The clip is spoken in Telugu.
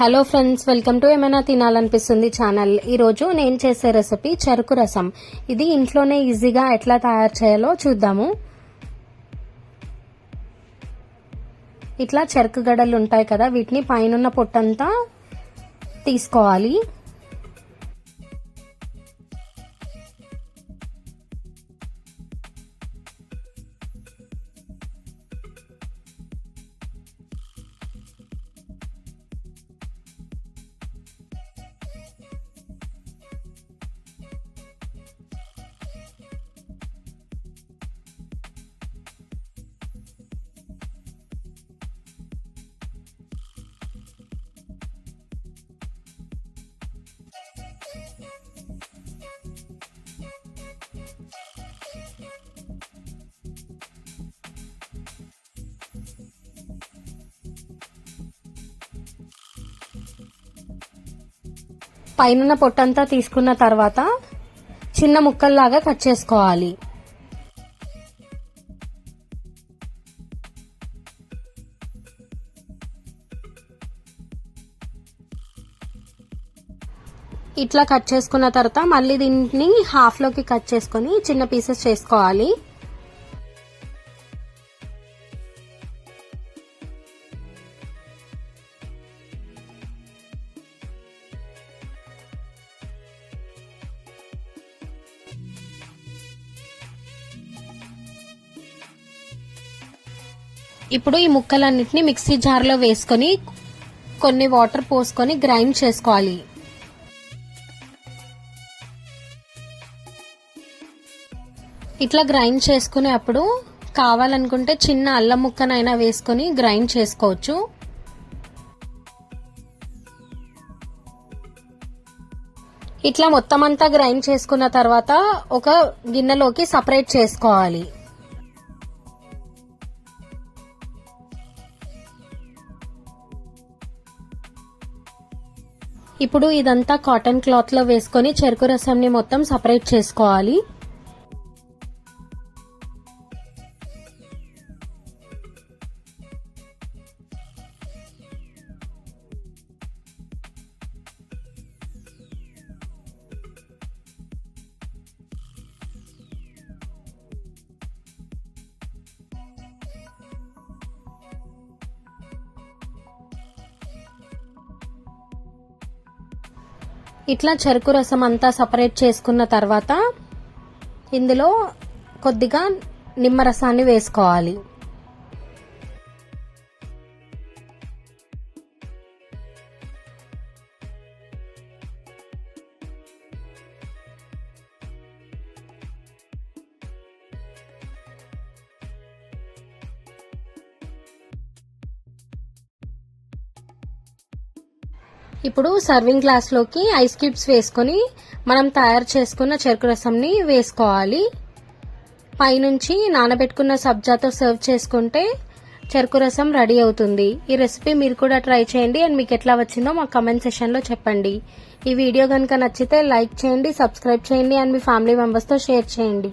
హలో ఫ్రెండ్స్ వెల్కమ్ టు ఏమైనా తినాలనిపిస్తుంది ఛానల్ ఈరోజు నేను చేసే రెసిపీ చెరుకు రసం. ఇది ఇంట్లోనే ఈజీగా ఎట్లా తయారు చేయాలో చూద్దాము. ఇట్లా చెరుకు గడలు ఉంటాయి కదా వీటిని పైన పొట్టంతా తీసుకోవాలి. పైన పొట్టంతా తీసుకున్న తర్వాత చిన్న ముక్కల్లాగా కట్ చేసుకోవాలి. ఇట్లా కట్ చేసుకున్న తర్వాత మళ్ళీ దీన్ని హాఫ్లోకి కట్ చేసుకొని చిన్న పీసెస్ చేసుకోవాలి. ఇప్పుడు ఈ ముక్కలన్నిటిని మిక్సీ జార్లో వేసుకొని కొన్ని వాటర్ పోసుకొని గ్రైండ్ చేసుకోవాలి. ఇట్లా గ్రైండ్ చేసుకునే అప్పుడు కావాలనుకుంటే చిన్న అల్లం ముక్కనైనా వేసుకొని గ్రైండ్ చేసుకోవచ్చు. ఇట్లా మొత్తం అంతా గ్రైండ్ చేసుకున్న తర్వాత ఒక గిన్నెలోకి సపరేట్ చేసుకోవాలి. ఇప్పుడు ఇదంతా కాటన్ క్లాత్లో వేసుకొని చెరుకు రసంని మొత్తం సపరేట్ చేసుకోవాలి. ఇట్లా చెరుకు రసం అంతా సపరేట్ చేసుకున్న తర్వాత ఇందులో కొద్దిగా నిమ్మరసాన్ని వేసుకోవాలి. ఇప్పుడు సర్వింగ్ గ్లాస్లోకి ఐస్ క్యూబ్స్ వేసుకొని మనం తయారు చేసుకున్న చెరుకు రసంని వేసుకోవాలి. పైనుంచి నానబెట్టుకున్న సబ్జాతో సర్వ్ చేసుకుంటే చెరుకు రసం రెడీ అవుతుంది. ఈ రెసిపీ మీరు కూడా ట్రై చేయండి అండ్ మీకు ఎట్లా వచ్చిందో మా కమెంట్ సెషన్లో చెప్పండి. ఈ వీడియో కనుక నచ్చితే లైక్ చేయండి సబ్స్క్రైబ్ చేయండి అండ్ మీ ఫ్యామిలీ మెంబర్స్తో షేర్ చేయండి.